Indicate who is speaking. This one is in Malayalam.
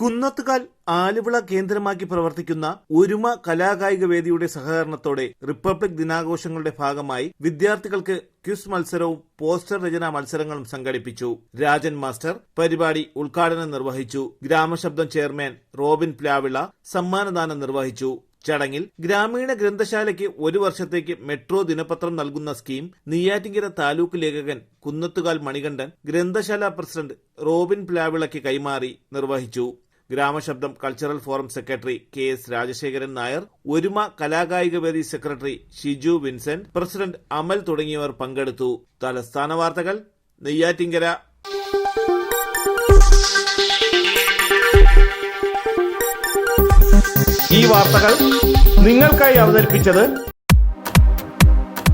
Speaker 1: കുന്നത്തുകാൽ ആലുവിള കേന്ദ്രമാക്കി പ്രവർത്തിക്കുന്ന ഒരുമ കലാകായിക വേദിയുടെ സഹകരണത്തോടെ റിപ്പബ്ലിക് ദിനാഘോഷങ്ങളുടെ ഭാഗമായി വിദ്യാർത്ഥികൾക്ക് ക്വിസ് മത്സരവും പോസ്റ്റർ രചനാ മത്സരങ്ങളും സംഘടിപ്പിച്ചു. രാജൻ മാസ്റ്റർ പരിപാടി ഉദ്ഘാടനം നിർവഹിച്ചു. ഗ്രാമശബ്ദം ചെയർമാൻ റോബിൻ പ്ലാവിള സമ്മാനദാനം നിർവഹിച്ചു. ചടങ്ങിൽ ഗ്രാമീണ ഗ്രന്ഥശാലയ്ക്ക് ഒരു വർഷത്തേക്ക് മെട്രോ ദിനപത്രം നൽകുന്ന സ്കീം നെയ്യാറ്റിങ്കര താലൂക്ക് ലേഖകൻ കുന്നത്തുകാൽ മണികണ്ഠൻ ഗ്രന്ഥശാല പ്രസിഡന്റ് റോബിൻ പ്ലാവിളയ്ക്ക് കൈമാറി നിർവഹിച്ചു. Gramashabdam cultural forum secretary K S Rajasekharan Nair Oruma കലാകായിക വേദി secretary Shiju Vincent president Amal തുടങ്ങിയവർ പങ്കെടുത്തു. തലസ്ഥാന വാർത്തകൾ നെയ്യാറ്റിങ്കര. ഈ വാർത്തകൾ നിങ്ങൾക്കായി അവതരിപ്പിച്ചത്